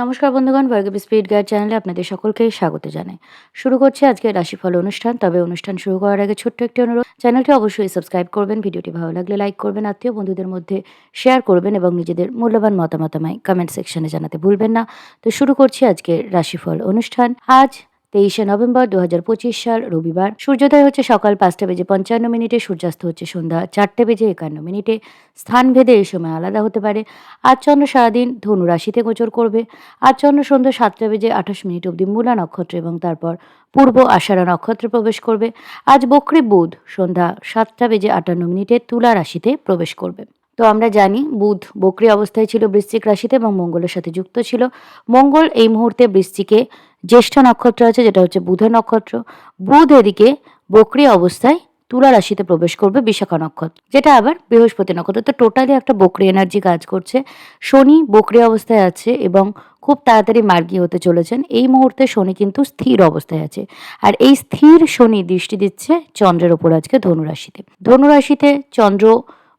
নমস্কার বন্ধুগণ বর্গবি speed guide চ্যানেলে আপনাদের সকলকে স্বাগত জানাই। শুরু করছি আজকে রাশিফল অনুষ্ঠান, তবে অনুষ্ঠান শুরু করার আগে ছোট্ট একটি অনুরোধ, চ্যানেলটি অবশ্যই সাবস্ক্রাইব করবেন, ভিডিওটি ভালো লাগলে লাইক করবেন, আত্মীয় বন্ধুদের মধ্যে শেয়ার করবেন এবং নিজেদের মূল্যবান মতামতামায় কমেন্ট সেকশনে জানাতে ভুলবেন না। তো শুরু করছি আজকে রাশিফল অনুষ্ঠান। আজ তেইশে নভেম্বর দু হাজার পঁচিশ সাল রবিবার। সূর্যোদয় হচ্ছে সকাল পাঁচটা বেজে পঞ্চান্ন মিনিটে, সূর্যাস্ত হচ্ছে সন্ধ্যা চারটে বেজে একান্ন মিনিটে। স্থান ভেদে এই সময় আলাদা হতে পারে। আজ চন্দ্র সারাদিন ধনু রাশিতে গোচর করবে। আজ চন্দ্র সন্ধ্যা সাতটা বেজে আঠাশ মিনিট অবধি মূলা নক্ষত্র এবং তারপর পূর্ব আষাঢ়া নক্ষত্রে প্রবেশ করবে। আজ বক্রী বুধ সন্ধ্যা সাতটা বেজে আটান্ন মিনিটে তুলা রাশিতে প্রবেশ করবে। তো আমরা জানি বুধ বক্রী অবস্থায় ছিল বৃশ্চিক রাশিতে এবং মঙ্গলের সাথে যুক্ত ছিল। মঙ্গল এই মুহূর্তে বৃশ্চিকে জ্যেষ্ঠ নক্ষত্র আছে, যেটা হচ্ছে বুধের নক্ষত্র। বুধ এদিকে বক্রী অবস্থায় তুলা রাশিতে প্রবেশ করবে বিশাখা নক্ষত্র, যেটা আবার বৃহস্পতি নক্ষত্র। তো টোটালি একটা বকরি এনার্জি কাজ করছে। শনি বকরি অবস্থায় আছে এবং খুব তাড়াতাড়ি মার্গী হতে চলেছেন। এই মুহূর্তে শনি কিন্তু স্থির অবস্থায় আছে। আর এই স্থির শনি দৃষ্টি দিচ্ছে চন্দ্রের ওপর আজকে ধনুরাশিতে ধনুরাশিতে চন্দ্র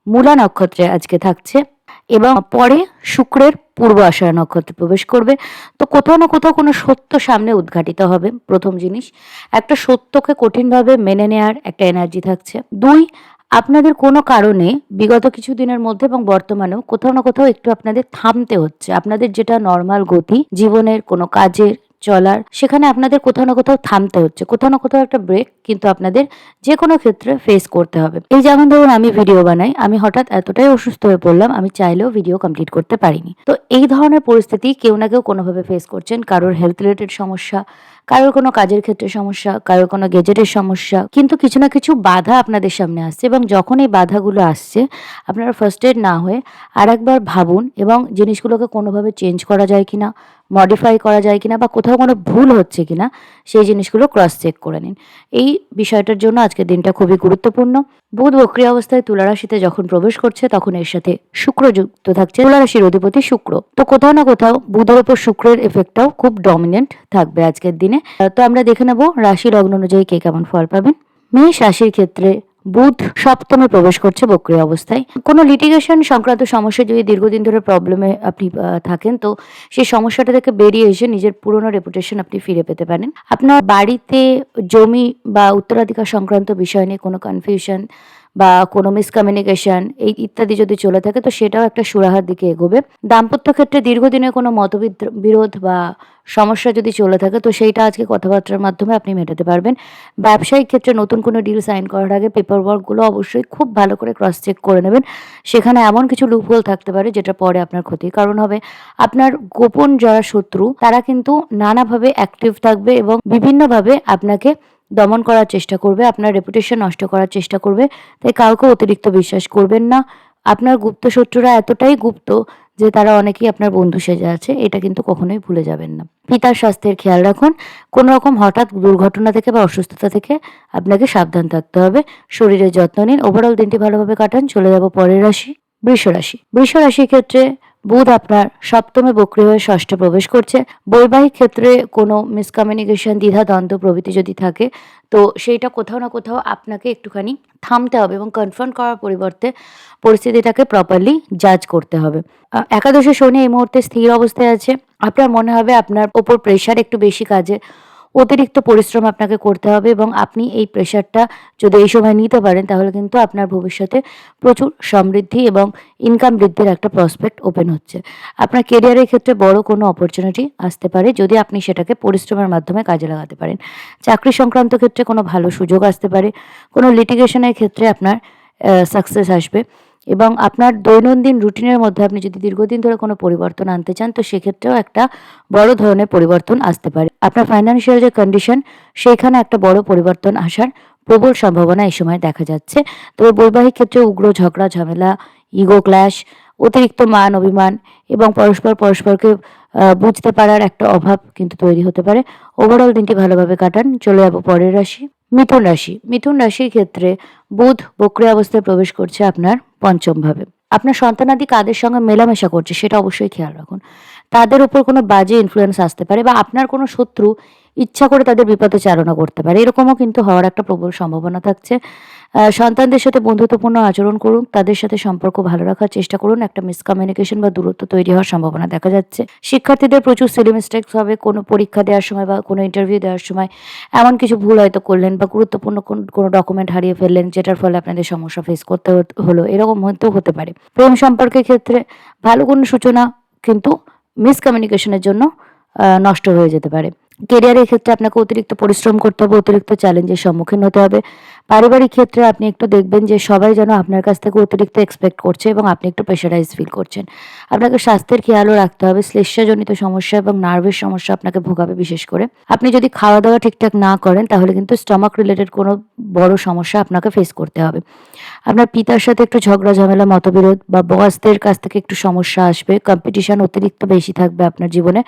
মূলা নক্ষত্রে আজকে থাকছে এবং পরে শুক্রের পূর্ব আষাঢ় নক্ষত্রে প্রবেশ করবে। তো কোথাও না কোথাও কোনো সত্য সামনে উদ্ঘাটিত হবে, প্রথম জিনিস। একটা সত্যকে কঠিনভাবে মেনে নেয়ার একটা এনার্জি থাকছে। দুই, আপনাদের কোনো কারণে বিগত কিছু দিনের মধ্যে এবং বর্তমানেও কোথাও না কোথাও একটু আপনাদের থামতে হচ্ছে। আপনাদের যেটা নর্মাল গতি, জীবনের কোনো কাজের চলার, সেখানে আপনাদের কোথাও না কোথাও থামতে হচ্ছে। কোথাও না কোথাও একটা ব্রেক কিন্তু আপনাদের যে কোনো ক্ষেত্রে ফেস করতে হবে। এই যেমন ধরুন আমি ভিডিও বানাই, আমি হঠাৎ এতটাই অসুস্থ হয়ে পড়লাম, আমি চাইলেও ভিডিও কমপ্লিট করতে পারিনি। তো এই ধরনের পরিস্থিতি কেউ না কেউ কোনোভাবে ফেস করছেন। কারোর হেলথ রিলেটেড সমস্যা, কারোর কোনো কাজের ক্ষেত্রে সমস্যা, কারোর কোনো গেজেটের সমস্যা, কিন্তু কিছু না কিছু বাধা আপনাদের সামনে আসছে এবং যখন এই বাধাগুলো আসছে, আপনারা ফার্স্ট এড না হয়ে আর একবার ভাবুন এবং জিনিসগুলোকে কোনোভাবে চেঞ্জ করা যায় কিনা মডিফাই করা যায় কিনা বা কোথাও কোনো ভুল হচ্ছে কিনা, সেই জিনিসগুলো ক্রস চেক করে নিন। এই বিষয়টার জন্য আজকের দিনটা খুবই গুরুত্বপূর্ণ। বুধ বক্রি অবস্থায় তুলারাশিতে যখন প্রবেশ করছে, তখন এর সাথে শুক্র যুক্ত থাকছে। তুলারাশির অধিপতি শুক্র। তো কোথাও না কোথাও বুধের উপর শুক্রের এফেক্টটাও খুব ডমিনেন্ট থাকবে আজকের দিনে। তো আমরা দেখে নেব রাশি লগ্ন অনুযায়ী কে কেমন ফল পাবেন। মেষ রাশির ক্ষেত্রে বুধ সপ্তমে প্রবেশ করছে বক্রিয় অবস্থায়। কোনো লিটিগেশন সংক্রান্ত সমস্যা যদি দীর্ঘদিন ধরে প্রবলেমে আপনি থাকেন, তো সেই সমস্যাটা থেকে বেরিয়ে এসে নিজের পুরনো রেপুটেশন আপনি ফিরে পেতে পারেন। আপনার বাড়িতে জমি বা উত্তরাধিকার সংক্রান্ত বিষয় নিয়ে কোনো কনফিউশন বা কোনো মিসকমিউনিকেশন এই ইত্যাদি যদি চলে থাকে, তো সেটাও একটা সুরাহার দিকে এগোবে। দাম্পত্য ক্ষেত্রে দীর্ঘদিনের কোনো মতবিদ বিরোধ বা সমস্যা যদি চলে থাকে, তো সেইটা আজকে কথাবার্তার মাধ্যমে আপনি মেটাতে পারবেন। ব্যবসায়িক ক্ষেত্রে নতুন কোনো ডিল সাইন করার আগে পেপার ওয়ার্কগুলো অবশ্যই খুব ভালো করে ক্রস চেক করে নেবেন। সেখানে এমন কিছু লুপহোল থাকতে পারে, যেটা পরে আপনার ক্ষতির কারণ হবে। আপনার গোপন যারা শত্রু, তারা কিন্তু নানাভাবে অ্যাক্টিভ থাকবে এবং বিভিন্নভাবে আপনাকে দমন করার চেষ্টা করবে, আপনার রেপুটেশন নষ্ট করার চেষ্টা করবে, তাই কাউকে অতিরিক্ত বিশ্বাস করবেন না। আপনার গুপ্ত শত্রুরা এতটাই গুপ্ত যে তারা অনেকেই আপনার বন্ধু সেজে আছে, এটা কিন্তু কখনোই ভুলে যাবেন না। পিতার স্বাস্থ্যের খেয়াল রাখুন, কোনো রকম হঠাৎ দুর্ঘটনা থেকে বা অসুস্থতা থেকে আপনাকে সাবধান থাকতে হবে। শরীরের যত্ন নিন ওভারঅল দিনটি ভালোভাবে কাটান, চলে যাব পরের রাশি বৃষ রাশি বৃষ রাশির ক্ষেত্রে বুধ আপনার সপ্তমে বক্রি হয়ে ষষ্ঠে প্রবেশ করছে। বৈবাহিক ক্ষেত্রে কোনো মিসকমিউনিকেশন দ্বিধা দ্বন্দ্ব প্রভৃতি যদি থাকে, তো সেইটা কোথাও না কোথাও আপনাকে একটুখানি থামতে হবে এবং কনফার্ম করার পরিবর্তে পরিস্থিতিটাকে প্রপারলি জাজ করতে হবে। একাদশে শনি এই মুহূর্তে স্থির অবস্থায় আছে। আপনার মনে হবে আপনার ওপর প্রেশার একটু বেশি কাজে। অতিরিক্ত পরিশ্রম আপনাকে করতে হবে এবং আপনি এই প্রেশারটা যদি এই সময় নিতে পারেন, তাহলে কিন্তু আপনার ভবিষ্যতে প্রচুর সমৃদ্ধি এবং ইনকাম বৃদ্ধির একটা প্রসপেক্ট ওপেন হচ্ছে। আপনার কেরিয়ারের ক্ষেত্রে বড় কোনো অপরচুনিটি আসতে পারে যদি আপনি সেটাকে পরিশ্রমের মাধ্যমে কাজে লাগাতে পারেন। চাকরি সংক্রান্ত ক্ষেত্রে কোনো ভালো সুযোগ আসতে পারে। কোনো লিটিগেশনের ক্ষেত্রে আপনার সাকসেস আসবে। এবং আপনার দৈনন্দিন রুটিনের মধ্যে আপনি যদি দীর্ঘদিন ধরে কোনো পরিবর্তন আনতে চান, তো সেক্ষেত্রেও একটা বড় ধরনের পরিবর্তন আসতে পারে। আপনার ফাইন্যান্সিয়াল যে কন্ডিশন সেইখানে একটা বড় পরিবর্তন আসার প্রবল সম্ভাবনা এই সময় দেখা যাচ্ছে। তবে বৈবাহিক ক্ষেত্রে উগ্র ঝগড়া, ঝামেলা ইগো ক্ল্যাশ অতিরিক্ত মান, অভিমান এবং পরস্পর পরস্পরকে বুঝতে পারার একটা অভাব কিন্তু তৈরি হতে পারে। ওভারঅল দিনটি ভালোভাবে কাটান। চলে যাব পরের রাশি। মিথুন রাশি। মিথুন রাশির ক্ষেত্রে বুধ বক্রিয় অবস্থায় প্রবেশ করছে আপনার পঞ্চম ভাবে। আপনার সন্তানাদি কাদের সঙ্গে মেলামেশা করছে সেটা অবশ্যই খেয়াল রাখুন। তাদের উপর কোনো বাজে ইনফ্লুয়েন্স আসতে পারে বা আপনার কোনো শত্রু ইচ্ছা করে তাদের বিপদে চালনা করতে পারে। এরকমও কিন্তু হওয়ার একটা প্রবল সম্ভাবনা থাকছে। সন্তানদের সাথে বন্ধুত্বপূর্ণ আচরণ করুন, তাদের সাথে সম্পর্ক ভালো রাখার চেষ্টা করুন, একটা মিসকমিউনিকেশন বা দূরত্ব তৈরি হওয়ার সম্ভাবনা দেখা যাচ্ছে। শিক্ষার্থীদের প্রচুর সিলি মিস্টেক্স হবে, কোনো পরীক্ষা দেওয়ার সময় বা কোনো ইন্টারভিউ দেওয়ার সময় এমন কিছু ভুল হয়তো করলেন বা গুরুত্বপূর্ণ কোন- ডকুমেন্ট হারিয়ে ফেললেন, যেটার ফলে আপনাদের সমস্যা ফেস করতে হলো। এরকম হয়তো হতে পারে। প্রেম সম্পর্কের ক্ষেত্রে ভালো কোনো সূচনা কিন্তু মিসকমিউনিকেশনের জন্য নষ্ট হয়ে যেতে পারে। কেরিয়ারের ক্ষেত্রে আপনাকে অতিরিক্ত পরিশ্রম করতে হবে, অতিরিক্ত চ্যালেঞ্জের সম্মুখীন হতে হবে। পারিবারিক ক্ষেত্রে আপনি একটু দেখবেন যে সবাই যেন আপনার কাছ থেকে অতিরিক্ত এক্সপেক্ট করছে এবং আপনি একটু প্রেশারাইজ ফিল করছেন। আপনাকে স্বাস্থ্যের খেয়ালও রাখতে হবে, শ্লেষ্মাজনিত সমস্যা এবং নার্ভের সমস্যা আপনাকে ভোগাবে বিশেষ করে। আপনি যদি খাওয়া দাওয়া ঠিকঠাক না করেন, তাহলে কিন্তু স্টমাক রিলেটেড কোনো বড় সমস্যা আপনাকে ফেস করতে হবে। আপনার পিতার সাথে একটু ঝগড়া, ঝামেলা, মতবিরোধ বা বসদের কাছ থেকে একটু সমস্যা আসবে কম্পিটিশন অতিরিক্ত বেশি থাকবে আপনার জীবনে।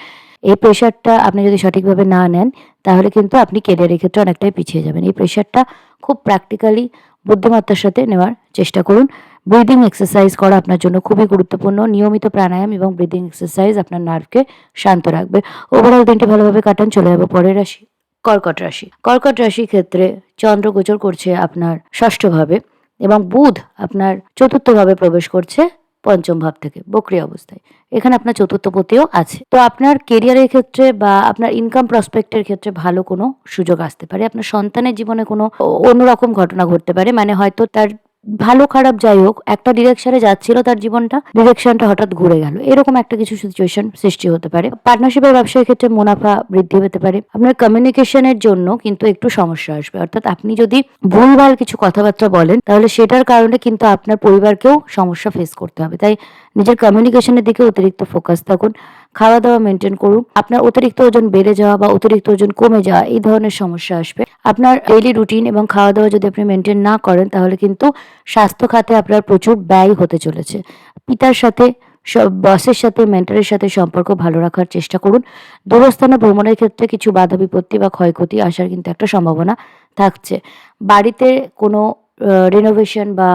এই প্রেশারটা আপনি যদি সঠিকভাবে না নেন, তাহলে কিন্তু আপনি কেরিয়ারের ক্ষেত্রে অনেকটাই পিছিয়ে যাবেন। এই প্রেশারটা খুব প্র্যাকটিক্যালি বুদ্ধিমত্তার সাথে নেওয়ার চেষ্টা করুন। ব্রিদিং এক্সারসাইজ করা আপনার জন্য খুবই গুরুত্বপূর্ণ। নিয়মিত প্রাণায়াম এবং ব্রিদিং এক্সারসাইজ আপনার নার্ভকে শান্ত রাখবে। ওভারঅল দিনটি ভালোভাবে কাটান। চলে যাব পরের রাশি, কর্কট রাশি। কর্কট রাশির ক্ষেত্রে চন্দ্র গোচর করছে আপনার ষষ্ঠভাবে এবং বুধ আপনার চতুর্থভাবে প্রবেশ করছে পঞ্চম ভাব থেকে, বক্রি অবস্থায়। এখানে আপনার চতুর্থ পতিও আছে। তো আপনার কেরিয়ারের ক্ষেত্রে বা আপনার ইনকাম প্রসপেক্টের ক্ষেত্রে ভালো কোনো সুযোগ আসতে পারে। আপনার সন্তানের জীবনে কোনো অন্যরকম ঘটনা ঘটতে পারে। মানে হয়তো তার ভালো খারাপ যাই হোক, একটা ডিরেকশনে যাচ্ছিল তার জীবনটা ডিরেকশনটা হঠাৎ ঘুরে গেল। এরকম একটা কিছু সিচুয়েশন সৃষ্টি হতে পারে। পার্টনারশিপের ব্যবসার ক্ষেত্রে মুনাফা বৃদ্ধি পেতে পারে। আপনার কমিউনিকেশনের জন্য কিন্তু একটু সমস্যা আসবে। অর্থাৎ আপনি যদি ভুলভাল কিছু কথাবার্তা বলেন, তাহলে সেটার কারণে কিন্তু আপনার পরিবারকেও সমস্যা ফেস করতে হবে। তাই নিজের কমিউনিকেশনের দিকে অতিরিক্ত ফোকাস থাকুন। খাওয়া দাওয়া মেনটেন করুন আপনার অতিরিক্ত ওজন বেড়ে যাওয়া বা অতিরিক্ত ওজন কমে যাওয়া, এই ধরনের সমস্যা আসবে। আপনার ডেইলি রুটিন এবং খাওয়া দাওয়া যদি আপনি মেনটেন না করেন, তাহলে কিন্তু স্বাস্থ্য খাতে আপনার প্রচুর ব্যয় হতে চলেছে। পিতার সাথে বসের সাথে মেন্টারের সাথে সম্পর্ক ভালো রাখার চেষ্টা করুন। দূরস্থানে ভ্রমণের ক্ষেত্রে কিছু বাধা বিপত্তি বা ক্ষয়ক্ষতি আসার কিন্তু একটা সম্ভাবনা থাকছে। বাড়িতে কোনো রিনোভেশন বা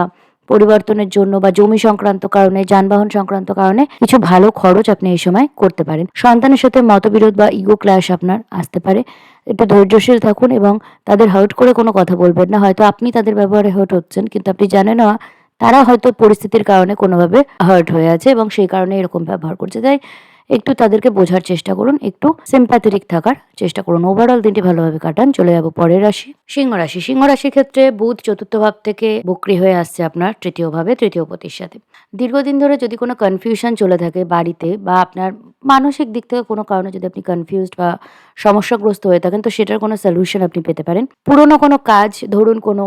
পরিবর্তনের জন্য বা জমি সংক্রান্ত কারণে, যানবাহন সংক্রান্ত কারণে কিছু ভালো খরচ আপনি এই সময় করতে পারেন। সন্তানের সাথে মতবিরোধ বা ইগো ক্লাস আপনার আসতে পারে। একটু ধৈর্যশীল থাকুন এবং তাদের হার্ট করে কোনো কথা বলবেন না। হয়তো আপনি তাদের ব্যবহারে হার্ট হচ্ছেন, কিন্তু আপনি জানেন না, তারা হয়তো পরিস্থিতির কারণে কোনোভাবে হার্ট হয়ে আছে এবং সেই কারণে এরকম ব্যবহার করছে। তাই একটু তাদেরকে বোঝার চেষ্টা করুন, একটু সিম্প্যাথেটিক থাকার চেষ্টা করুন। ওভারঅল দিনটি ভালোভাবে কাটান, চলে যাব পরের রাশি। সিংহ রাশি। সিংহ রাশির ক্ষেত্রে বুধ চতুর্থ ভাব থেকে বক্রি হয়ে আসছে আপনার তৃতীয় ভাবে, তৃতীয় পতির সাথে। দীর্ঘদিন ধরে যদি কোনো কনফিউশন চলে থাকে বাড়িতে বা আপনার মানসিক দিক থেকে কোনো কারণে যদি আপনি কনফিউজড বা সমস্যাগ্রস্ত হয়ে থাকেন, তো সেটার কোনো সলিউশন আপনি পেতে পারেন। পুরনো কোনো কাজ, ধরুন কোনো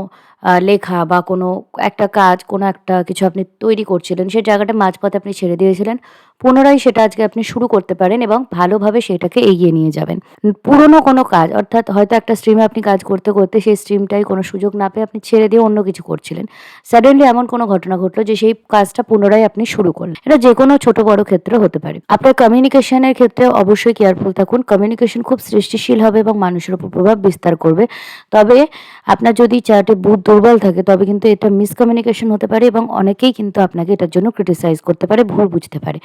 লেখা বা কোনো একটা কাজ, কোনো একটা কিছু আপনি তৈরি করছিলেন, সেই জায়গাটা মাঝপথে আপনি ছেড়ে দিয়েছিলেন, পুনরায় সেটা আজকে আপনি শুরু করতে পারেন এবং ভালোভাবে সেটাকে এগিয়ে নিয়ে যাবেন। পুরনো কোনো কাজ, অর্থাৎ হয়তো একটা স্ট্রিমে আপনি কাজ করতে করতে সেই স্ট্রিমটাই কোনো সুযোগ না পেয়ে আপনি ছেড়ে দিয়ে অন্য কিছু করছিলেন। সাডেনলি এমন কোনো ঘটনা ঘটলো যে সেই কাজটা পুনরায় আপনি শুরু করলেন। এটা যে কোনো ছোট বড় ক্ষেত্রে হতে পারে। আপনার কমিউনিকেশনের ক্ষেত্রে অবশ্যই কেয়ারফুল থাকুন। কমিউনিকেশন খুব সৃষ্টিশীল হবে এবং মানুষের উপর প্রভাব বিস্তার করবে। তবে আপনার যদি চার্টে বুধ দুর্বল থাকে, তবে কিন্তু এটা মিসকমিউনিকেশন হতে পারে এবং অনেকেই কিন্তু আপনাকে এটার জন্য ক্রিটিসাইজ করতে পারে, ভুল বুঝতে পারে।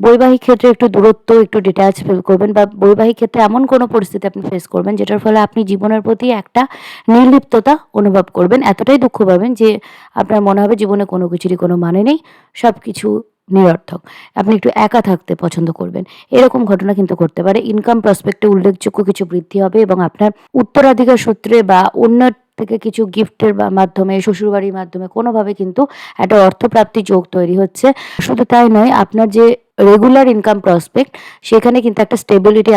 বৈবাহিক ক্ষেত্রে একটু দূরত্ব, একটু ডিট্যাচ ফিল করবেন বা বৈবাহিক ক্ষেত্রে এমন কোনো পরিস্থিতি আপনি ফেস করবেন যেটার ফলে আপনি জীবনের প্রতি একটা নির্লিপ্ততা অনুভব করবেন। এতটাই দুঃখ পাবেন যে আপনার মনে হবে জীবনে কোনো কিছুরই কোনো মানে নেই সব কিছু নিরর্থক। আপনি একটু একা থাকতে পছন্দ করবেন। এরকম ঘটনা কিন্তু করতে পারে। ইনকাম প্রসপেক্টে উল্লেখযোগ্য কিছু বৃদ্ধি হবে এবং আপনার উত্তরাধিকার সূত্রে বা অন্য থেকে কিছু গিফটের মাধ্যমে, শ্বশুরবাড়ির মাধ্যমে কোনোভাবে কিন্তু একটা অর্থপ্রাপ্তি যোগ তৈরি হচ্ছে। শুধু তাই নয়, আপনার যে রেগুলার ইনকাম প্রসপেক্ট সেখানে কিন্তু একটা স্টেবিলিটি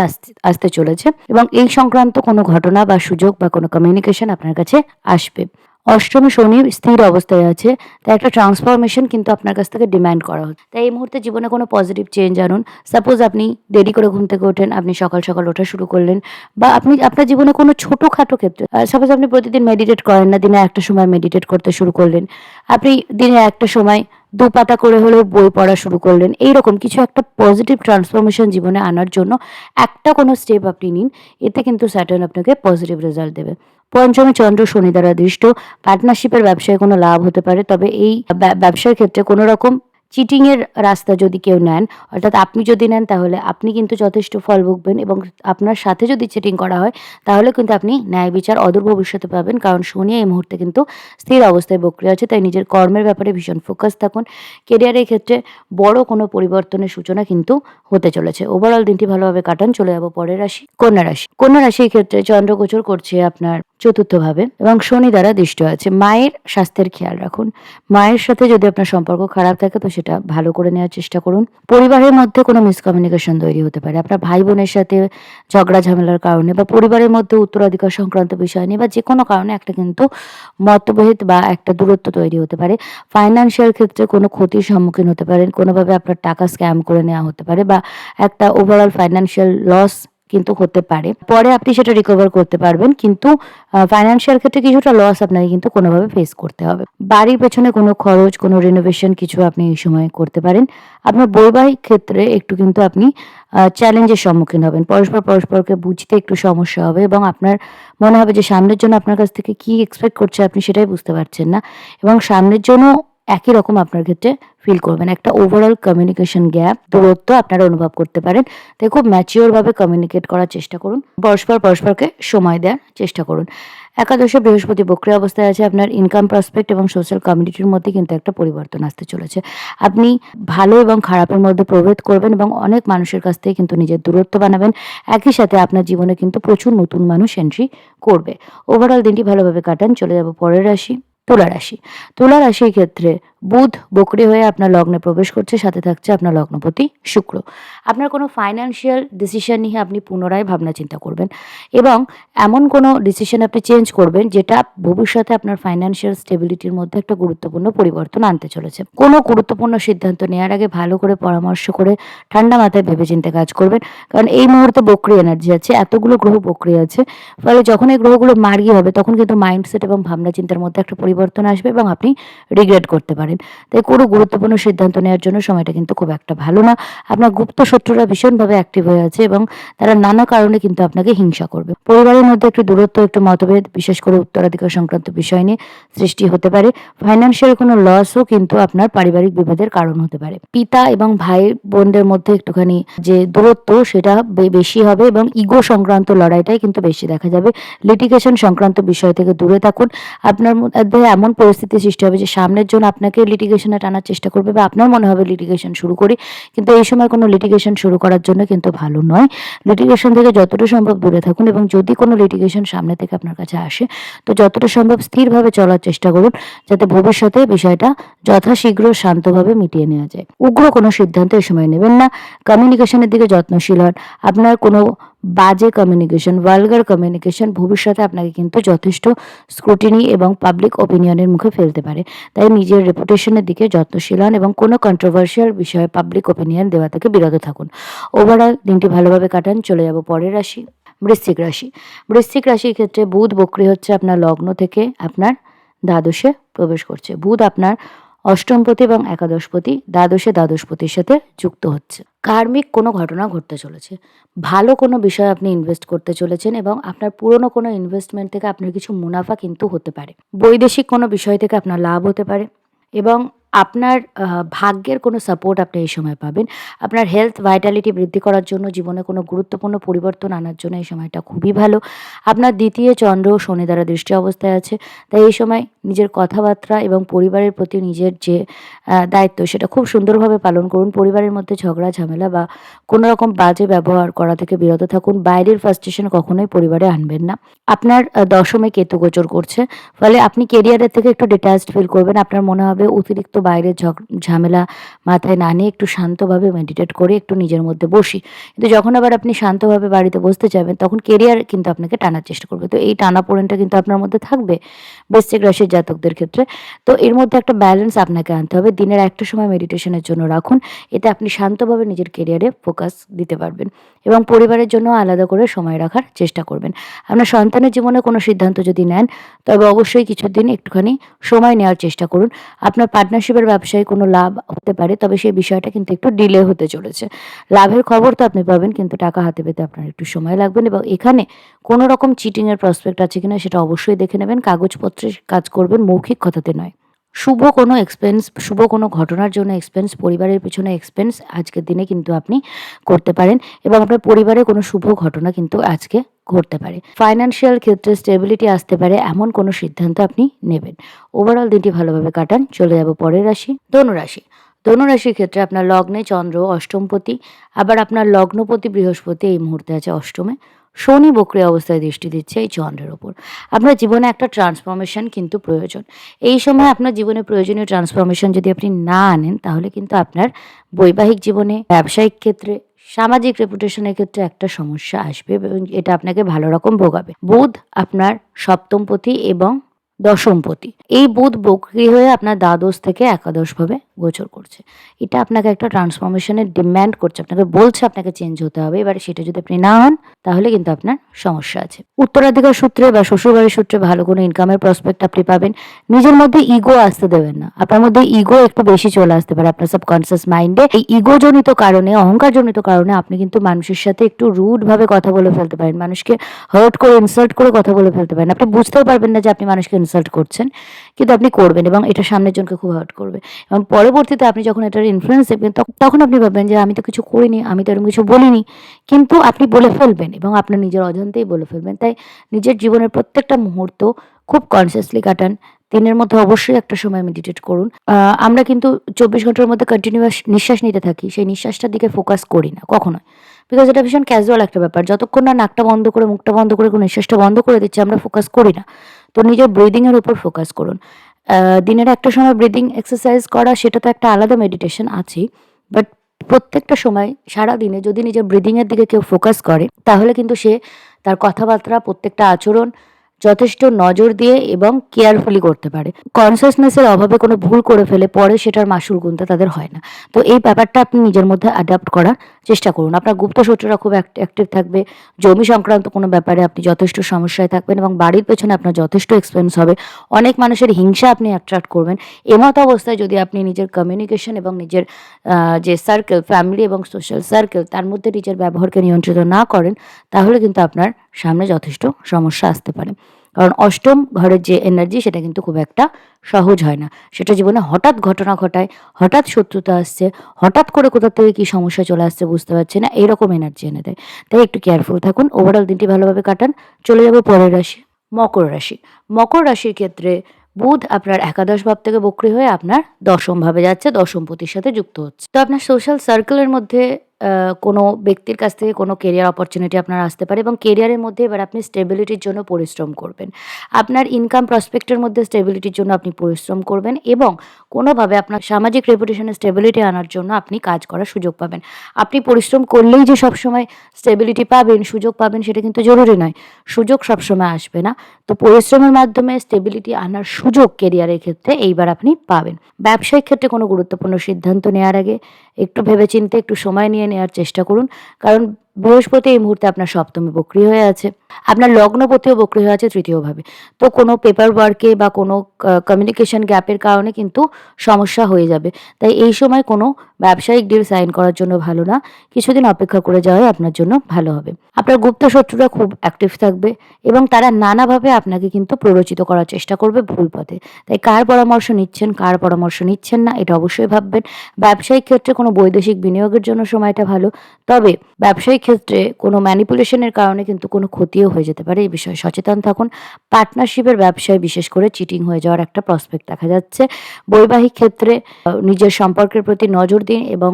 আসতে চলেছে এবং এই সংক্রান্ত কোনো ঘটনা বা সুযোগ বা কোনো কমিউনিকেশন আপনার কাছে আসবে। অষ্টমী, শনি স্থির অবস্থায় আছে। তাই একটা ট্রান্সফরমেশন কিন্তু আপনার কাছ থেকে ডিম্যান্ড করা হচ্ছে। তাই এই মুহূর্তে জীবনে কোনো পজিটিভ চেঞ্জ আনুন। সাপোজ আপনি দেরি করে ঘুম থেকে ওঠেন, আপনি সকাল সকাল ওঠা শুরু করলেন, বা আপনি, আপনার জীবনে কোনো ছোটোখাটো ক্ষেত্রে সাপোজ আপনি প্রতিদিন মেডিটেট করেন না, দিনে একটা সময় মেডিটেট করতে শুরু করলেন। আপনি দিনে একটা সময় দু পাতা করে হলেও বই পড়া শুরু করলেন। এইরকম কিছু একটা পজিটিভ ট্রান্সফরমেশন জীবনে আনার জন্য একটা কোনো স্টেপ আপনি নিন, এতে কিন্তু স্যাটার্ন আপনাকে পজিটিভ রেজাল্ট দেবে। পঞ্চমী চন্দ্র শনি দ্বারা দৃষ্ট। পার্টনারশিপের ব্যবসায় কোনো লাভ হতে পারে, তবে এই ব্যা- ব্যবসার ক্ষেত্রে কোনো রকম চিটিংয়ের রাস্তা যদি কেউ নেন, অর্থাৎ আপনি যদি নেন, তাহলে আপনি কিন্তু যথেষ্ট ফল ভুগবেন এবং আপনার সাথে যদি চিটিং করা হয়, তাহলে কিন্তু আপনি ন্যায় বিচার অদূর ভবিষ্যতে পাবেন। কারণ শনি এই মুহূর্তে কিন্তু স্থির অবস্থায় বক্রিয়া আছে, তাই নিজের কর্মের ব্যাপারে ভীষণ ফোকাস থাকুন। কেরিয়ারের ক্ষেত্রে বড় কোনো পরিবর্তনের সূচনা কিন্তু হতে চলেছে। ওভারঅল দিনটি ভালোভাবে কাটান। চলে যাব পরের রাশি, কন্যা রাশি। কন্যা রাশির ক্ষেত্রে চন্দ্রগোচর করছে আপনার চতুর্থভাবে এবং শনি দ্বারা দৃষ্ট আছে। মায়ের স্বাস্থ্যের খেয়াল রাখুন। মায়ের সাথে যদি আপনার সম্পর্ক খারাপ থাকে, তো সেটা ভালো করে নেওয়ার চেষ্টা করুন। পরিবারের মধ্যে কোনো মিসকমিউনিকেশন তৈরি হতে পারে। আপনার ভাই বোনের সাথে ঝগড়া ঝামেলার কারণে বা পরিবারের মধ্যে উত্তরাধিকার সংক্রান্ত বিষয় নিয়ে বা যে কোনো কারণে একটা কিন্তু মতভেদ বা একটা দূরত্ব তৈরি হতে পারে। ফাইন্যান্সিয়াল ক্ষেত্রে কোনো ক্ষতির সম্মুখীন হতে পারেন। কোনোভাবে আপনার টাকা স্ক্যাম করে নেওয়া হতে পারে বা একটা ওভারঅল ফাইন্যান্সিয়াল লস কিন্তু হতে পারে। পরে আপনি সেটা রিকভার করতে পারবেন, কিন্তু ফাইন্যান্সিয়াল ক্ষেত্রে কিছুটা লস আপনাকে কিন্তু কোনোভাবে ফেস করতে হবে। বাড়ির পেছনে কোনো খরচ, কোনো রিনোভেশন কিছু আপনি এই সময় করতে পারেন। আপনার বৈবাহিক ক্ষেত্রে একটু কিন্তু আপনি চ্যালেঞ্জের সম্মুখীন হবেন। পরস্পর পরস্পরকে বুঝতে একটু সমস্যা হবে এবং আপনার মনে হবে যে সামনের জন্য আপনার কাছ থেকে কি এক্সপেক্ট করছে আপনি সেটাই বুঝতে পারছেন না। এবং সামনের জন্য একই রকম আপনার ক্ষেত্রে ফিল করবেন। একটা ওভারঅল কমিউনিকেশন গ্যাপ দূরত্ব আপনারা অনুভব করতে পারেন। তাই খুব ম্যাচিওরভাবে কমিউনিকেট করার চেষ্টা করুন। পরস্পর পরস্পরকে সময় দেওয়ার চেষ্টা করুন। একাদশে বৃহস্পতি বক্রিয় অবস্থায় আছে আপনার ইনকাম প্রসপেক্ট এবং সোশ্যাল কমিউনিটির মধ্যে কিন্তু একটা পরিবর্তন আসতে চলেছে। আপনি ভালো এবং খারাপের মধ্যে প্রভেদ করবেন এবং অনেক মানুষের কাছ থেকে কিন্তু নিজের দূরত্ব বানাবেন। একই সাথে আপনার জীবনে কিন্তু প্রচুর নতুন মানুষ এন্ট্রি করবে। ওভারঅল দিনটি ভালোভাবে কাটান। চলে যাব পরের রাশি। তুলা রাশি। তুলা রাশির ক্ষেত্রে বুধ বকরি হয়ে আপনার লগ্নে প্রবেশ করছে, সাথে থাকছে আপনার লগ্নপতি শুক্র। আপনার কোনো ফাইন্যান্সিয়াল ডিসিশন নিয়ে আপনি পুনরায় ভাবনা চিন্তা করবেন এবং এমন কোনো ডিসিশন আপনি চেঞ্জ করবেন যেটা ভবিষ্যতে আপনার ফাইন্যান্সিয়াল স্টেবিলিটির মধ্যে একটা গুরুত্বপূর্ণ পরিবর্তন আনতে চলেছে। কোনো গুরুত্বপূর্ণ সিদ্ধান্ত নেওয়ার আগে ভালো করে পরামর্শ করে ঠান্ডা মাথায় ভেবেচিন্তে কাজ করবেন। কারণ এই মুহূর্তে বকরি এনার্জি আছে, এতগুলো গ্রহ বকরি আছে, ফলে যখন এই গ্রহগুলো মার্গি হবে, তখন কিন্তু মাইন্ডসেট এবং ভাবনা চিন্তার মধ্যে একটা পরিবর্তন আসবে এবং আপনি রিগ্রেট করতে পারেন। তাই কোনো গুরুত্বপূর্ণ সিদ্ধান্ত নেওয়ার জন্য সময়টা কিন্তু খুব একটা ভালো না। আপনার গুপ্ত শত্রুরা ভীষণভাবে অ্যাক্টিভ হয়ে আছে এবং তারা নানা কারণে কিন্তু আপনাকে হিংসা করবে। পরিবারের মধ্যে একটু দূরত্ব, একটু মতভেদ, বিশেষ করে উত্তরাধিকার সংক্রান্ত বিষয় নিয়ে সৃষ্টি হতে পারে। ফাইন্যান্সিয়াল কোনো লসও কিন্তু আপনার পারিবারিক বিভেদের কারণ হতে পারে। পিতা এবং ভাই বোনদের মধ্যে একটুখানি যে দূরত্ব, সেটা বেশি হবে এবং ইগো সংক্রান্ত লড়াইটাই কিন্তু বেশি দেখা যাবে। লিটিগেশন সংক্রান্ত বিষয় থেকে দূরে থাকুন। আপনার মধ্যে এমন পরিস্থিতি সৃষ্টি হবে যে সামনের জন্য আপনাকে লিটিগেশনে টানার চেষ্টা করবে বা আপনার মনে হবে লিটিগেশন শুরু করি। কিন্তু এই সময় কোনো লিটিগেশন শুরু করার জন্য কিন্তু ভালো নয়। লিটিগেশন থেকে যতটা সম্ভব দূরে থাকুন এবং যদি কোনো লিটিগেশন সামনে থেকে আপনার কাছে আসে, তো যতটা সম্ভব স্থিরভাবে চলার চেষ্টা করুন যাতে ভবিষ্যতে বিষয়টা যথাশীঘ্র শান্তভাবে মিটিয়ে নেওয়া যায়। উগ্র কোনো সিদ্ধান্ত এই সময় নেবেন না। কমিউনিকেশনের দিকে যত্নশীল হন। আপনার কোনো বাজে কমিউনিকেশন ভালগার কমিউনিকেশন ভবিষ্যতে আপনাকে কিন্তু যথেষ্ট স্ক্রুটিনি এবং পাবলিক ওপিনিয়নের মুখে ফেলতে পারে। তাই নিজের রেপুটেশনের দিকে যত্নশীল হন এবং কোনো কন্ট্রোভার্সিয়াল বিষয়ে পাবলিক ওপিনিয়ন দেওয়া থেকে বিরত থাকুন। ওভারঅল দিনটি ভালোভাবে কাটান। চলে যাব পরের রাশি, বৃশ্চিক রাশি। বৃশ্চিক রাশির ক্ষেত্রে বুধ বক্রি হচ্ছে আপনার লগ্ন থেকে আপনার দ্বাদশে প্রবেশ করছে। বুধ আপনার অষ্টমপতি এবং একাদশপতি দ্বাদশে দ্বাদশপতির সাথে যুক্ত হচ্ছে। কার্মিক কোনো ঘটনা ঘটতে চলেছে। ভালো কোনো বিষয়ে আপনি ইনভেস্ট করতে চলেছেন এবং আপনার পুরনো কোনো ইনভেস্টমেন্ট থেকে আপনার কিছু মুনাফা কিন্তু হতে পারে। বৈদেশিক কোনো বিষয় থেকে আপনার লাভ হতে পারে এবং আপনার ভাগ্যের কোনো সাপোর্ট আপনি এই সময় পাবেন। আপনার হেলথ ভাইটালিটি বৃদ্ধি করার জন্য জীবনে কোনো গুরুত্বপূর্ণ পরিবর্তন আনার জন্য এই সময়টা খুবই ভালো। আপনার দ্বিতীয় চন্দ্র শনি দ্বারা দৃষ্টি অবস্থায় আছে। তাই এই সময় নিজের কথাবার্তা এবং পরিবারের প্রতি নিজের যে দায়িত্ব সেটা খুব সুন্দরভাবে পালন করুন। পরিবারের মধ্যে ঝগড়া, ঝামেলা বা কোনো রকম বাজে ব্যবহার করা থেকে বিরত থাকুন। বাইরের ফার্স্টেশন কখনোই পরিবারে আনবেন না। আপনার দশমে কেতু গোচর করছে। ফলে আপনি কেরিয়ারের থেকে একটু ডিট্যাচড ফিল করবেন। আপনার মনে হবে অতিরিক্ত বাইরের ঝামেলা মাথায় না নিয়ে একটু শান্তভাবে মেডিটেট করে একটু নিজের মধ্যে বসি। কিন্তু যখন আবার আপনি শান্তভাবে বাড়িতে বসতে যাবেন, তখন কেরিয়ার কিন্তু আপনাকে টানার চেষ্টা করবে। তো এই টানা পোড়েনটা কিন্তু আপনার মধ্যে থাকবে বৃশ্চিক রাশির জাতকদের ক্ষেত্রে। তো এর মধ্যে একটা ব্যালেন্স আপনাকে আনতে হবে। দিনের একটা সময় মেডিটেশনের জন্য রাখুন। এতে আপনি শান্তভাবে নিজের কেরিয়ারে ফোকাস দিতে পারবেন এবং পরিবারের জন্য আলাদা করে সময় রাখার চেষ্টা করবেন। আপনার সন্তানের জীবনে কোনো সিদ্ধান্ত যদি নেন, তবে অবশ্যই কিছুদিন একটুখানি সময় নেওয়ার চেষ্টা করুন। আপনার পার্টনারশিপের ব্যবসায় কোনো লাভ হতে পারে, তবে সেই বিষয়টা কিন্তু একটু ডিলে হতে চলেছে। লাভের খবর তো আপনি পাবেন, কিন্তু টাকা হাতে পেতে আপনার একটু সময় লাগবেন এবং এখানে কোনো রকম চিটিংয়ের প্রসপেক্ট আছে কিনা সেটা অবশ্যই দেখে নেবেন। কাগজপত্রে কাজ করবেন, মৌখিক কথাতে নয়। শুভ কোনো এক্সপেন্স শুভ কোনো ঘটনার জন্য এক্সপেন্স পরিবারের পিছনে এক্সপেন্স আজকের দিনে কিন্তু আপনি করতে পারেন। এবং আপনার পরিবারে কোনো শুভ ঘটনা কিন্তু আজকে ঘটতে পারে। ফাইন্যান্সিয়াল ক্ষেত্রে স্টেবিলিটি আসতে পারে, এমন কোনো সিদ্ধান্ত আপনি নেবেন। ওভারঅল দিনটি ভালোভাবে কাটান। চলে যাব পরের রাশি, ধনুরাশি। ধনুরাশির ক্ষেত্রে আপনার লগ্নে চন্দ্র, অষ্টমপতি, আবার আপনার লগ্নপতি বৃহস্পতি এই মুহূর্তে আছে অষ্টমে। শনি বক্রি অবস্থায় দৃষ্টি দিচ্ছে এই চন্দ্রের ওপর। আপনার জীবনে একটা ট্রান্সফরমেশন কিন্তু প্রয়োজন। এই সময় আপনার জীবনে প্রয়োজনীয় ট্রান্সফরমেশন যদি আপনি না আনেন, তাহলে কিন্তু আপনার বৈবাহিক জীবনে, ব্যবসায়িক ক্ষেত্রে সামাজিক রেপুটেশনের ক্ষেত্রে একটা সমস্যা আসবে এবং এটা আপনাকে ভালো রকম ভোগাবে। বুধ আপনার সপ্তম সপ্তমপতি এবং দশমপতি এই বুধ বক্রি হয়ে আপনার দ্বাদশ থেকে একাদশভাবে গোচর করছে। এটা আপনাকে একটা ট্রান্সফরমেশনের ডিম্যান্ড করছে। আপনাকে বলছে আপনাকে চেঞ্জ হতে হবে। এবারে সেটা যদি আপনি না হন, তাহলে কিন্তু আপনার সমস্যা আছে। উত্তরাধিকার সূত্রে বা শ্বশুরবাড়ির সূত্রে ভালো কোনো ইনকামের প্রসপেক্ট আপনি পাবেন। নিজের মধ্যে ইগো আসতে দেবেন না। আপনার মধ্যে ইগো একটু বেশি চলে আসতে পারে আপনার সাবকনসিয়াস মাইন্ডে এই ইগো জনিত কারণে অহংকার জনিত কারণে আপনি কিন্তু মানুষের সাথে একটু রুড ভাবে কথা বলে ফেলতে পারেন। মানুষকে হার্ট করে ইনসাল্ট করে কথা বলে ফেলতে পারেন। আপনি বুঝতেও পারবেন না যে আপনি মানুষকে করছেন, কিন্তু আপনি করবেন এবং এটা সামনের জনকে খুব হার্ট করবে। এবং পরবর্তীতে আপনি যখন এটার ইনফ্লুয়েন্স দেখবেন তখন আপনি ভাববেন যে আমি তো কিছু করিনি, আমি তো এরকম কিছু বলিনি। কিন্তু আপনি বলে ফেলবেন এবং আপনার নিজের অজান্তেই বলে ফেলবেন। তাই নিজের জীবনের প্রত্যেকটা মুহূর্ত খুব কনসিয়াসলি কাটান। দিনের মধ্যে অবশ্যই একটা সময় মেডিটেট করুন। আমরা কিন্তু চব্বিশ ঘণ্টার মধ্যে কন্টিনিউয়াস নিঃশ্বাস নিতে থাকি, সেই নিঃশ্বাসটার দিকে ফোকাস করি না, কখনোই। বিকজ এটা ভীষণ ক্যাজুয়াল একটা ব্যাপার। যতক্ষণ না নাকটা বন্ধ করে, মুখটা বন্ধ করে, কোনো নিঃশ্বাসটা বন্ধ করে দিচ্ছে, আমরা ফোকাস করি না। তো নিজের ব্রিদিংয়ের উপর ফোকাস করুন। দিনের একটা সময় ব্রিদিং এক্সারসাইজ করা, সেটা তো একটা আলাদা মেডিটেশন আছেই। বাট প্রত্যেকটা সময় সারা দিনে যদি নিজের ব্রিদিংয়ের দিকে কেউ ফোকাস করে, তাহলে কিন্তু সে তার কথাবার্তা, প্রত্যেকটা আচরণ যথেষ্ট নজর দিয়ে এবং কেয়ারফুলি করতে পারে। কনসিয়াসনেসের অভাবে কোনো ভুল করে ফেলে, পরে সেটার মাসুল গুনতে তাদের হয় না। তো এই ব্যাপারটা আপনি নিজের মধ্যে অ্যাডাপ্ট করার চেষ্টা করুন। আপনার গুপ্ত শত্রুরা খুব অ্যাক্টিভ থাকবে। জমি সংক্রান্ত কোনো ব্যাপারে আপনি যথেষ্ট সমস্যায় থাকবেন এবং বাড়ির পেছনে আপনার যথেষ্ট এক্সপেন্স হবে। অনেক মানুষের হিংসা আপনি অ্যাট্রাক্ট করবেন। এমত অবস্থায় যদি আপনি নিজের কমিউনিকেশন এবং নিজের যে সার্কেল ফ্যামিলি এবং সোশ্যাল সার্কেল তার মধ্যে নিজের ব্যবহারকে নিয়ন্ত্রিত না করেন, তাহলে কিন্তু আপনার সামনে যথেষ্ট সমস্যা আসতে পারে। কারণ অষ্টম ঘরের যে এনার্জি সেটা কিন্তু খুব একটা সহজ হয় না। সেটা জীবনে হঠাৎ ঘটনা ঘটায়, হঠাৎ শত্রুতা আসছে, হঠাৎ করে কোথা থেকে কী সমস্যা চলে আসছে বুঝতে পারছে না এইরকম এনার্জি এনে দেয়। তাই একটু কেয়ারফুল থাকুন ওভারঅল দিনটি ভালোভাবে কাটান। চলে যাব পরের রাশি, মকর রাশি। মকর রাশির ক্ষেত্রে বুধ আপনার একাদশ ভাব থেকে বক্রি হয়ে আপনার দশম ভাবে যাচ্ছে, দশম পতির সাথে যুক্ত হচ্ছে। তো আপনার সোশ্যাল সার্কেলের মধ্যে কোনো ব্যক্তির কাছ থেকে কোনো কেরিয়ার অপরচুনিটি আপনার আসতে পারে এবং কেরিয়ারের মধ্যে এবার আপনি স্টেবিলিটির জন্য পরিশ্রম করবেন। আপনার ইনকাম প্রসপেক্টের মধ্যে স্টেবিলিটির জন্য আপনি পরিশ্রম করবেন এবং কোনোভাবে আপনার সামাজিক রেপুটেশনে স্টেবিলিটি আনার জন্য আপনি কাজ করার সুযোগ পাবেন। আপনি পরিশ্রম করলেই যে সবসময় স্টেবিলিটি পাবেন, সুযোগ পাবেন সেটা কিন্তু জরুরি নয়। সুযোগ সবসময় আসবে না। তো পরিশ্রমের মাধ্যমে স্টেবিলিটি আনার সুযোগ কেরিয়ারের ক্ষেত্রে এইবার আপনি পাবেন। ব্যবসায়িক ক্ষেত্রে কোনো গুরুত্বপূর্ণ সিদ্ধান্ত নেওয়ার আগে একটু ভেবেচিন্তে, একটু সময় নিয়ে নেওয়ার চেষ্টা করুন। কারণ বৃহস্পতি এই মুহূর্তে আপনার সপ্তমে বক্রি হয়ে আছে। আপনার লগ্নপতিও বক্রি হয়ে আছে তৃতীয়ভাবে। তো কোনো পেপার ওয়ার্কে বা কোনো কমিউনিকেশন গ্যাপের কারণে কিন্তু সমস্যা হয়ে যাবে। তাই এই সময় কোনো ব্যবসায়িক ডিল সাইন করার জন্য ভালো না। কিছুদিন অপেক্ষা করে যাওয়াই আপনার জন্য ভালো হবে। আপনার গুপ্ত শত্রুরা খুব অ্যাক্টিভ থাকবে এবং তারা নানাভাবে আপনাকে কিন্তু প্ররোচিত করার চেষ্টা করবে ভুল পথে। তাই কার পরামর্শ নিচ্ছেন, কার পরামর্শ নিচ্ছেন না, এটা অবশ্যই ভাববেন। ব্যবসায়িক ক্ষেত্রে কোনো বৈদেশিক বিনিয়োগের জন্য সময়টা ভালো। তবে ব্যবসায়িক ক্ষেত্রে কোনো ম্যানিপুলেশনের কারণে কিন্তু কোনো ক্ষতিও হয়ে যেতে পারে, এই বিষয়ে সচেতন থাকুন। পার্টনারশিপের ব্যবসায় বিশেষ করে চিটিং হয়ে যাওয়ার একটা প্রসপেক্ট দেখা যাচ্ছে। বৈবাহিক ক্ষেত্রে নিজের সম্পর্কের প্রতি নজর দিন এবং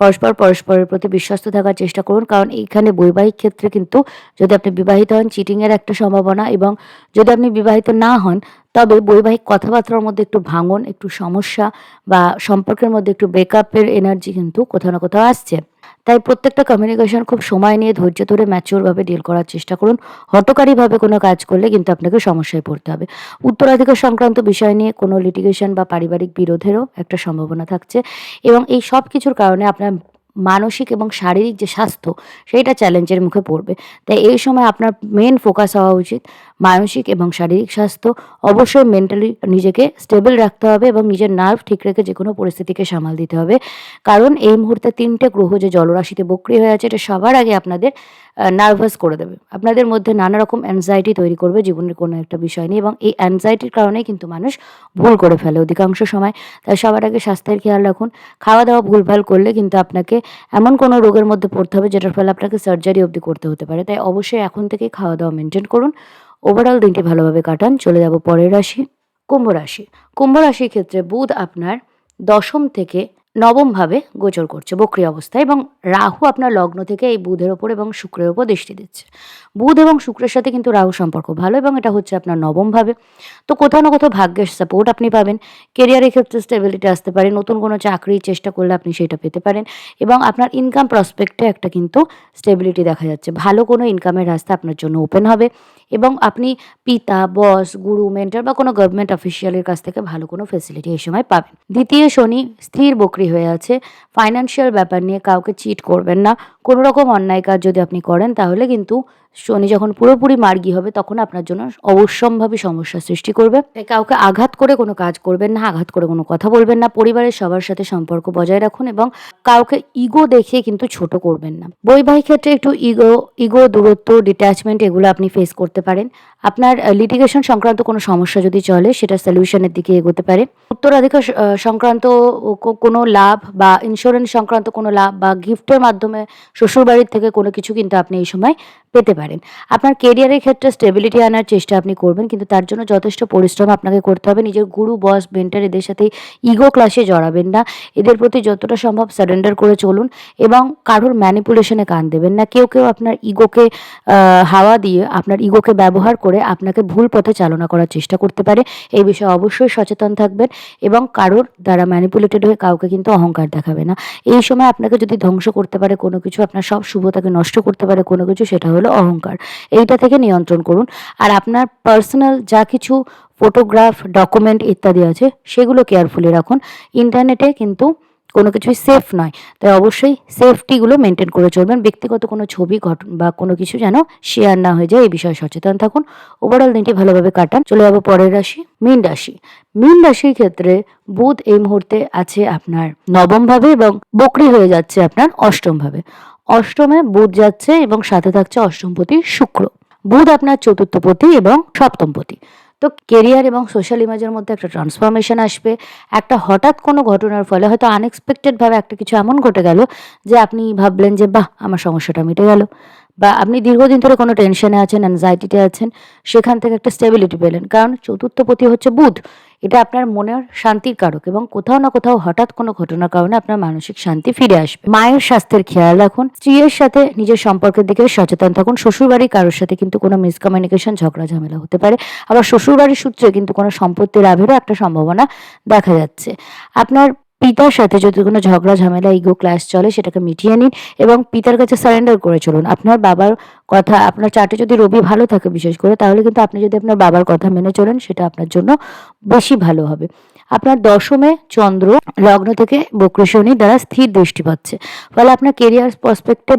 পরস্পর পরস্পরের প্রতি বিশ্বস্ত থাকার চেষ্টা করুন। কারণ এইখানে বৈবাহিক ক্ষেত্রে কিন্তু যদি আপনি বিবাহিত হন চিটিংয়ের একটা সম্ভাবনা এবং যদি আপনি বিবাহিত না হন তবে বৈবাহিক কথাবার্তার মধ্যে একটু ভাঙন, একটু সমস্যা বা সম্পর্কের মধ্যে একটু ব্রেকআপের এনার্জি কিন্তু কোথাও না কোথাও আসছে। তাই প্রত্যেকটা কমিউনিকেশন খুব সময় নিয়ে ধৈর্য ধরে ম্যাচিওরভাবে ডিল করার চেষ্টা করুন। হটকারীভাবে কোনো কাজ করলে কিন্তু আপনাকে সমস্যায় পড়তে হবে। উত্তরাধিকার সংক্রান্ত বিষয় নিয়ে কোনো লিটিগেশন বা পারিবারিক বিরোধেরও একটা সম্ভাবনা থাকছে এবং এই সব কিছুর কারণে আপনার মানসিক এবং শারীরিক যে স্বাস্থ্য, সেইটা চ্যালেঞ্জের মুখে পড়বে। তাই এই সময় আপনার মেন ফোকাস হওয়া উচিত। মানসিক এবং শারীরিক স্বাস্থ্য অবশ্যই মেন্টালি নিজেকে স্টেবল রাখতে হবে এবং নিজের নার্ভ ঠিক রেখে যে কোনো পরিস্থিতিকে সামাল দিতে হবে। কারণ এই মুহূর্তে তিনটে গ্রহ যে জলরাশিতে বক্রি হয়ে আছে, এটা সবার আগে আপনাদের নার্ভাস করে দেবে। আপনাদের মধ্যে নানা রকম অ্যাংজাইটি তৈরি করবে জীবনের কোনো একটা বিষয় নিয়ে এবং এই অ্যাংজাইটির কারণেই কিন্তু মানুষ ভুল করে ফেলে অধিকাংশ সময়। তাই সবার আগে স্বাস্থ্যের খেয়াল রাখুন। খাওয়া দাওয়া ভুলভাল করলে কিন্তু আপনাকে এমন কোনো রোগের মধ্যে পড়তে হবে যেটার ফলে আপনাকে সার্জারি অবধি করতে হতে পারে। তাই অবশ্যই এখন থেকেই খাওয়া দাওয়া মেনটেন করুন। ওভারঅল দিনটি ভালোভাবে কাটান। চলে যাব পরের রাশি, কুম্ভ রাশি। কুম্ভ রাশির ক্ষেত্রে বুধ আপনার দশম থেকে নবমভাবে গোচর করছে বক্রি অবস্থায় এবং রাহু আপনার লগ্ন থেকে এই বুধের ওপর এবং শুক্রের ওপর দৃষ্টি দিচ্ছে। বুধ এবং শুক্রের সাথে কিন্তু রাহু সম্পর্ক ভালো এবং এটা হচ্ছে আপনার নবমভাবে তো কোথাও না কোথাও ভাগ্যের সাপোর্ট আপনি পাবেন। কেরিয়ারের ক্ষেত্রে স্টেবিলিটি আসতে পারে, নতুন কোনো চাকরির চেষ্টা করলে আপনি সেটা পেতে পারেন এবং আপনার ইনকাম প্রসপেক্টে একটা কিন্তু স্টেবিলিটি দেখা যাচ্ছে। ভালো কোনো ইনকামের রাস্তা আপনার জন্য ওপেন হবে। এবং আপনি পিতা, বস, গুরু, মেন্টার বা কোনো গভর্নমেন্ট অফিসিয়ালের কাছ থেকে ভালো কোনো ফেসিলিটি এই সময় পাবেন। দ্বিতীয় শনি স্থির বকরি হয়ে আছে। ফাইন্যান্সিয়াল ব্যাপার নিয়ে কাউকে চিট করবেন না। কোনো রকম অন্যায় কাজ যদি আপনি করেন, তাহলে কিন্তু শনি যখন পুরোপুরি মার্গি হবে, তখন আপনার জন্য অবশ্যম্ভাবী সমস্যার সৃষ্টি করবে। তাই কাউকে আঘাত করে কোনো কাজ করবেন না, আঘাত করে কোনো কথা বলবেন না। পরিবারের সবার সাথে সম্পর্ক বজায় রাখুন এবং কাউকে ইগো দেখিয়ে কিন্তু ছোট করবেন না। বৈবাহিক ক্ষেত্রে একটু ইগো ইগো দূরত্ব ডিট্যাচমেন্ট এগুলো আপনি ফেস করতে পারেন। আপনার লিটিগেশন সংক্রান্ত কোনো সমস্যা যদি চলে, সেটা সলিউশনের দিকে এগোতে পারে। উত্তরাধিকার সংক্রান্ত কোনো লাভ বা ইন্স্যুরেন্স সংক্রান্ত কোনো লাভ বা গিফটের মাধ্যমে শ্বশুরবাড়ির থেকে কোনো কিছু কিন্তু আপনি এই সময় পেতে পারেন। আপনার কেরিয়ারের ক্ষেত্রে স্টেবিলিটি আনার চেষ্টা আপনি করবেন, কিন্তু তার জন্য যথেষ্ট পরিশ্রম আপনাকে করতে হবে। নিজের গুরু বস বেন্টার এদের সাথে ইগো ক্লাসে জড়াবেন না। এদের প্রতি যতটা সম্ভব সারেন্ডার করে চলুন এবং কারোর ম্যানিপুলেশনে কান দেবেন না। কেউ কেউ আপনার ইগোকে হাওয়া দিয়ে আপনার ইগোকে ব্যবহার করে আপনাকে ভুল পথে চালনা করার চেষ্টা করতে পারে। এই বিষয়ে অবশ্যই সচেতন থাকবেন এবং কারোর দ্বারা ম্যানিপুলেটেড হয়ে কাউকে কিন্তু অহংকার দেখাবে না। এই সময় আপনাকে যদি ধ্বংস করতে পারে কোনো কিছু, আপনার সব শুভতাকে নষ্ট করতে পারে কোনো কিছু, সেটা হলো অহংকার। এইটা থেকে নিয়ন্ত্রণ করুন। আর আপনার পার্সোনাল যা কিছু ফটোগ্রাফ ডকুমেন্ট ইত্যাদি আছে, সেগুলো কেয়ারফুলি রাখুন। ইন্টারনেটে কিন্তু কোনো কিছুই সেফ নয়। তাই অবশ্যই সেফটিগুলো মেনটেন করে চলবেন। ব্যক্তিগত কোনো ছবি ঘটন বা কোনো কিছু যেন শেয়ার না হয়ে যায়, এই বিষয়ে সচেতন থাকুন। ওভারঅল দিনটি ভালোভাবে কাটান। চলে যাব পরের রাশি, মীন রাশি। মীন রাশির ক্ষেত্রে বুধ এই মুহূর্তে আছে আপনার নবমভাবে এবং বকরি হয়ে যাচ্ছে আপনার অষ্টমভাবে অষ্টমে বুধ যাচ্ছে এবং সাথে থাকছে অষ্টমপতি শুক্র। বুধ আপনার চতুর্থপতি এবং সপ্তমপতি তো কেরিয়ার এবং সোশ্যাল ইমেজের মধ্যে একটা ট্রান্সফরমেশন আসবে। একটা হঠাৎ কোনো ঘটনার ফলে হয়তো আনএক্সপেক্টেডভাবে একটা কিছু এমন ঘটে গেল যে আপনি ভাবলেন যে, বাহ, আমার সমস্যাটা মিটে গেল। বা আপনি দীর্ঘদিন ধরে কোনো টেনশনে আছেন অ্যাংজাইটিতে আছেন, সেখান থেকে একটা স্টেবিলিটি পেলেন। কারণ চতুর্থপতি হচ্ছে বুধ। এটা আপনার মনের শান্তির কারক এবং কোথাও না কোথাও হঠাৎ কোনো ঘটনার কারণে আপনার মানসিক শান্তি ফিরে আসবে। মায়ের স্বাস্থ্যের খেয়াল রাখুন, স্ত্রীর সাথে নিজের সম্পর্কের দিকে সচেতন থাকুন শ্বশুরবাড়ির কারোর সাথে কিন্তু কোনো মিসকমিউনিকেশন ঝগড়া ঝামেলা হতে পারে। আবার শ্বশুরবাড়ির সূত্রে কিন্তু কোনো সম্পত্তি লাভেরও একটা সম্ভাবনা দেখা যাচ্ছে। আপনার পিতার সাথে যদি কোনো ঝগড়া, ঝামেলা ইগো ক্লাস চলে, সেটাকে মিটিয়ে নিন এবং পিতার কাছে সারেন্ডার করে চলুন। আপনার বাবার কথা, আপনার চাটে যদি রবি ভালো থাকে বিশেষ করে, তাহলে কিন্তু আপনি যদি আপনার বাবার কথা মেনে চলেন, সেটা আপনার জন্য বেশি ভালো হবে। আপনার দশমে চন্দ্র লগ্ন থেকে বক্রী দ্বারা স্থির দৃষ্টি পাচ্ছে। ফলে আপনার কেরিয়ার পার্সপেক্টিভ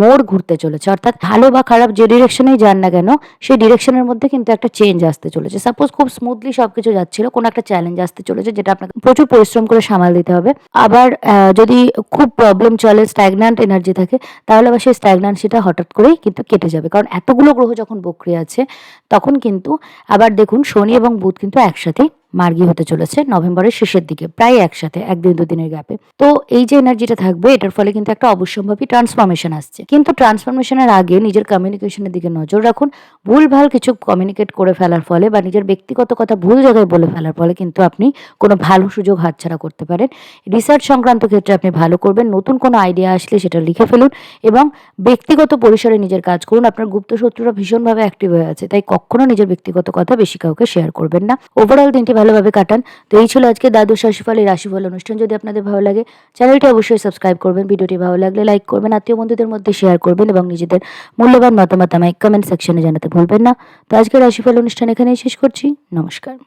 মোড় ঘুরতে চলেছে। অর্থাৎ ভালো বা খারাপ যে ডিরেকশনেই যান না কেন, সেই ডিরেকশনের মধ্যে কিন্তু একটা চেঞ্জ আসতে চলেছে। সাপোজ খুব স্মুথলি সব কিছু যাচ্ছিল, কোনো একটা চ্যালেঞ্জ আসতে চলেছে যেটা আপনাকে প্রচুর পরিশ্রম করে সামাল দিতে হবে। আবার যদি খুব প্রবলেম চলে স্ট্যাগন্যান্ট এনার্জি থাকে, তাহলে আবার সেই স্ট্যাগন্যান্সিটা হঠাৎ করেই কিন্তু কেটে যাবে। কারণ এতগুলো গ্রহ যখন বক্রিয়া আছে, তখন কিন্তু আবার দেখুন শনি এবং বুধ কিন্তু একসাথেই মার্গী হতে চলেছে নভেম্বরের শেষের দিকে, প্রায় একসাথে, একদিন দুদিনের গ্যাপে তো এই যে এনার্জিটা থাকবে, এটার ফলে কিন্তু একটা অবশ্যম্ভাবী ট্রান্সফরমেশন আসছে। কিন্তু ট্রান্সফরমেশনের আগে নিজের কমিউনিকেশনের দিকে নজর রাখুন। ভুলভাল কিছু কমিউনিকেট করে ফেলার ফলে বা নিজের ব্যক্তিগত কথা ভুল জায়গায় বলে ফেলার ফলে কিন্তু আপনি কোনো ভালো সুযোগ হাতছাড়া করতে পারেন। রিসার্চ সংক্রান্ত ক্ষেত্রে আপনি ভালো করবেন, নতুন কোনো আইডিয়া আসলে সেটা লিখে ফেলুন এবং ব্যক্তিগত পরিসরে নিজের কাজ করুন। আপনার গুপ্ত শত্রুরা ভীষণভাবে অ্যাক্টিভ হয়ে আছে, তাই কখনো নিজের ব্যক্তিগত কথা বেশি কাউকে শেয়ার করবেন না। ওভারঅল দিনটি ভালোভাবে কাটান। তো এই ছিল আজকে দাদু শাশুফল এই রাশিফল অনুষ্ঠান। যদি আপনাদের ভালো লাগে, চ্যানেলটি অবশ্যই সাবস্ক্রাইব করবেন। ভিডিওটি ভালো লাগলে লাইক করবেন, আত্মীয় বন্ধুদের মধ্যে শেয়ার করবেন এবং নিজেদের মূল্যবান মতামত আমায় কমেন্ট সেকশনে জানাতে ভুলবেন না। তো আজকে রাশিফল অনুষ্ঠান এখানেই শেষ করছি। নমস্কার।